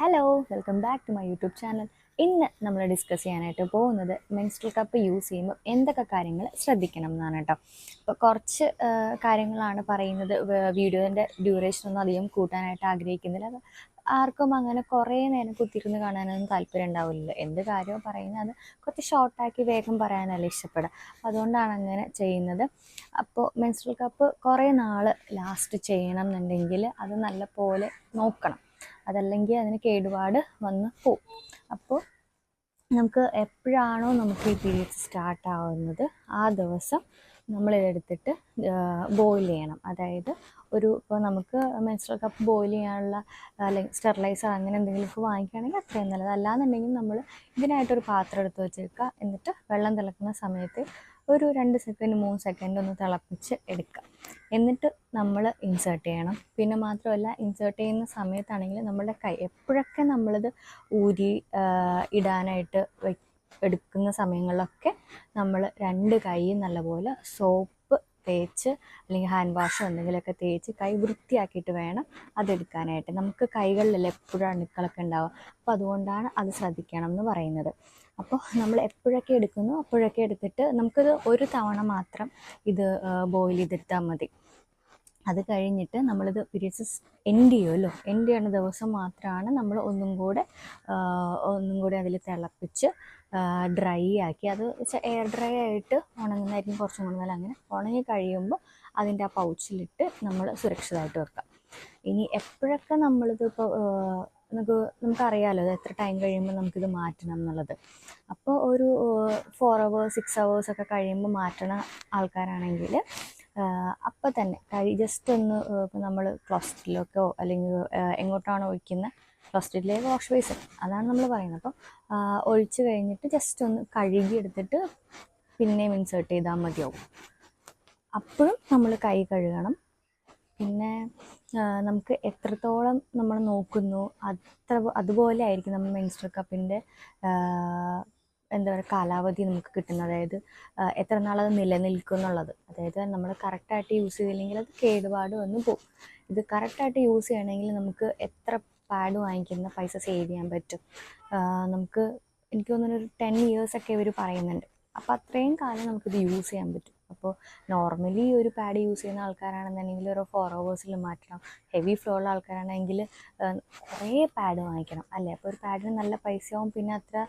Hello welcome back to my YouTube channel ഇന്ന് നമ്മൾ discuss ചെയ്യാനായിട്ട് പോകുന്നത് മെൻസ്ട്രൽ കപ്പ് യൂസ് ചെയ്യുമ്പോൾ എന്തൊക്കെ കാര്യങ്ങൾ ശ്രദ്ധിക്കണം എന്നാണ് കേട്ടോ. അപ്പോൾ കുറച്ച് കാര്യങ്ങളാണ് പറയുന്നത്. വീഡിയോന്റെ ഡ്യൂറേഷൻ ഒന്നും അധികം കൂട്ടാനായിട്ട് ആഗ്രഹിക്കുന്നില്ല. ആർക്കും അങ്ങനെ കുറേ നേരം കുത്തിയിരുന്ന് കാണാനൊന്നും താല്പര്യം ഉണ്ടാവില്ലല്ലോ. എന്ത് കാര്യവും പറയുന്നത് അത് കുറച്ച് ഷോർട്ടാക്കി വേഗം പറയാനല്ല ഇഷ്ടപ്പെടുക. അതുകൊണ്ടാണ് അങ്ങനെ ചെയ്യുന്നത്. അപ്പോൾ മെൻസ്ട്രൽ കപ്പ് കുറേ നാൾ ലാസ്റ്റ് ചെയ്യണം എന്നുണ്ടെങ്കിൽ അത് നല്ല പോലെ നോക്കണം. അതല്ലെങ്കിൽ അതിന് കേടുപാട് വന്ന് പോവും. അപ്പോൾ നമുക്ക് എപ്പോഴാണോ നമുക്ക് ഈ പീരീഡ്സ് സ്റ്റാർട്ട് ആവുന്നത് ആ ദിവസം നമ്മളിതെടുത്തിട്ട് ബോയിൽ ചെയ്യണം. അതായത് ഒരു ഇപ്പോൾ നമുക്ക് മെൻസ്ട്രൽ കപ്പ് ബോയിൽ ചെയ്യാനുള്ള അല്ലെങ്കിൽ സ്റ്റെറിലൈസർ അങ്ങനെ എന്തെങ്കിലുമൊക്കെ വാങ്ങിക്കുകയാണെങ്കിൽ അത്രയും നല്ലത്. അല്ലാന്നുണ്ടെങ്കിൽ നമ്മൾ ഇതിനായിട്ടൊരു പാത്രം എടുത്ത് വെച്ചേക്കുക. എന്നിട്ട് വെള്ളം തിളക്കുന്ന സമയത്ത് ഒരു രണ്ട് സെക്കൻഡ് മൂന്ന് സെക്കൻഡ് ഒന്ന് തിളപ്പിച്ച് എടുക്കുക എന്നിട്ട് നമ്മൾ ഇൻസേർട്ട് ചെയ്യണം. പിന്നെ മാത്രമല്ല ഇൻസേർട്ട് ചെയ്യുന്ന സമയത്താണെങ്കിൽ നമ്മുടെ കൈ എപ്പോഴൊക്കെ നമ്മളിത് ഊരി ഇടാനായിട്ട് എടുക്കുന്ന സമയങ്ങളിലൊക്കെ നമ്മൾ രണ്ട് കൈയും നല്ലപോലെ സോപ്പ് തേച്ച് അല്ലെങ്കിൽ ഹാൻഡ് വാഷോ എന്തെങ്കിലുമൊക്കെ തേച്ച് കൈ വൃത്തിയാക്കിയിട്ട് വേണം അതെടുക്കാനായിട്ട്. നമുക്ക് കൈകളിലല്ല എപ്പോഴും അണുക്കളൊക്കെ ഉണ്ടാവുക? അപ്പോൾ അതുകൊണ്ടാണ് അത് ശ്രദ്ധിക്കണം എന്ന് പറയുന്നത്. അപ്പോൾ നമ്മൾ എപ്പോഴൊക്കെ എടുക്കുന്നു? അപ്പോഴൊക്കെ എടുത്തിട്ട് നമുക്കത് ഒരു തവണ മാത്രം ഇത് ബോയിൽ ചെയ്തെടുത്താൽ മതി. അത് കഴിഞ്ഞിട്ട് നമ്മളിത് പീരീഡ്സ് എൻഡ് ചെയ്യുമല്ലോ എൻഡ് ചെയ്യുന്ന ദിവസം മാത്രമാണ് നമ്മൾ ഒന്നും കൂടെ ഒന്നും കൂടെ അതിൽ തിളപ്പിച്ച് ഡ്രൈ ആക്കി. അത് എയർ ഡ്രൈ ആയിട്ട് ഉണങ്ങുന്നതായിരിക്കും കുറച്ചും കൂടി. നല്ല അങ്ങനെ ഉണങ്ങി കഴിയുമ്പോൾ അതിന്റെ ആ പൗച്ചിലിട്ട് നമ്മൾ സുരക്ഷിതമായിട്ട് വെക്കാം. ഇനി എപ്പോഴൊക്കെ നമ്മളിത് ഇപ്പോൾ നമുക്ക് നമുക്കറിയാമല്ലോ അത് എത്ര ടൈം കഴിയുമ്പോൾ നമുക്കിത് മാറ്റണം എന്നുള്ളത്. അപ്പോൾ ഒരു ഫോർ അവേഴ്സ് സിക്സ് അവേഴ്സ് ഒക്കെ കഴിയുമ്പോൾ മാറ്റണ ആൾക്കാരാണെങ്കിൽ അപ്പം തന്നെ. കഴി ജസ്റ്റ് ഒന്ന് ഇപ്പം നമ്മൾ ക്ലോസ്റ്റിലൊക്കെയോ അല്ലെങ്കിൽ എങ്ങോട്ടാണ് ഒഴിക്കുന്ന ക്ലോസ്റ്റിലെ വാഷ് ബേസിൻ അതാണ് നമ്മൾ പറയുന്നത്. അപ്പം ഒഴിച്ച് കഴിഞ്ഞിട്ട് ജസ്റ്റ് ഒന്ന് കഴുകി എടുത്തിട്ട് പിന്നെയും ഇൻസേർട്ട് ചെയ്താൽ മതിയാവും. അപ്പോഴും നമ്മൾ കൈ കഴുകണം. പിന്നെ നമുക്ക് എത്രത്തോളം നമ്മൾ നോക്കുന്നു അത്ര അതുപോലെ ആയിരിക്കും നമ്മൾ മെൻസ്ട്രൽ കപ്പിന്റെ എന്താ പറയുക കാലാവധി നമുക്ക് കിട്ടുന്നത്. അതായത് എത്ര നാളത് നിലനിൽക്കും എന്നുള്ളത്. അതായത് നമ്മൾ കറക്റ്റായിട്ട് യൂസ് ചെയ്തില്ലെങ്കിൽ അത് കേടുപാട് വന്ന് പോകും. ഇത് കറക്റ്റായിട്ട് യൂസ് ചെയ്യണമെങ്കിൽ നമുക്ക് എത്ര പാഡ് വാങ്ങിക്കുന്ന പൈസ സേവ് ചെയ്യാൻ പറ്റും? നമുക്ക് എനിക്ക് തോന്നുന്നു ടെൻ ഇയേഴ്സൊക്കെ ഇവർ പറയുന്നുണ്ട്. അപ്പോൾ അത്രയും കാലം നമുക്കിത് യൂസ് ചെയ്യാൻ പറ്റും. അപ്പോൾ നോർമലി ഒരു പാഡ് യൂസ് ചെയ്യുന്ന ആൾക്കാരാണെന്നുണ്ടെങ്കിൽ ഒരു ഫോർ അവേഴ്സിൽ മാറ്റണം. ഹെവി ഫ്ലോ ഉള്ള ആൾക്കാരാണെങ്കിൽ കുറേ പാഡ് വാങ്ങിക്കണം അല്ലേ? അപ്പോൾ ഒരു പാഡിന് നല്ല പൈസയാവും പിന്നെ അത്ര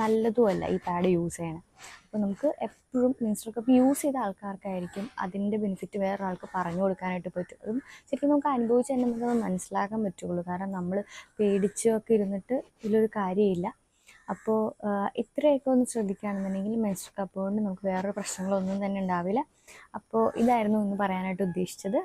നല്ലതുമല്ല ഈ പാഡ് യൂസ് ചെയ്യണം. അപ്പോൾ നമുക്ക് എപ്പോഴും മിനിസ്റ്റർ കപ്പ് യൂസ് ചെയ്ത ആൾക്കാർക്കായിരിക്കും അതിന്റെ ബെനിഫിറ്റ് വേറൊരാൾക്ക് പറഞ്ഞു കൊടുക്കാനായിട്ട് പറ്റും. അതും ശരിക്കും നമുക്ക് അനുഭവിച്ച് തന്നെ നമുക്കത് മനസ്സിലാക്കാൻ പറ്റുള്ളൂ. കാരണം നമ്മൾ പേടിച്ചൊക്കെ ഇരുന്നിട്ട് ഇതിലൊരു കാര്യമില്ല. അപ്പോൾ ഇത്രയൊക്കെ ഒന്ന് ശ്രദ്ധിക്കുകയാണെന്നുണ്ടെങ്കിൽ മെൻസ്ട്രൽ കപ്പ് കൊണ്ട് നമുക്ക് വേറൊരു പ്രശ്നങ്ങളൊന്നും തന്നെ ഉണ്ടാവില്ല. അപ്പോൾ ഇതായിരുന്നു ഇന്ന് പറയാനായിട്ട് ഉദ്ദേശിച്ചത്.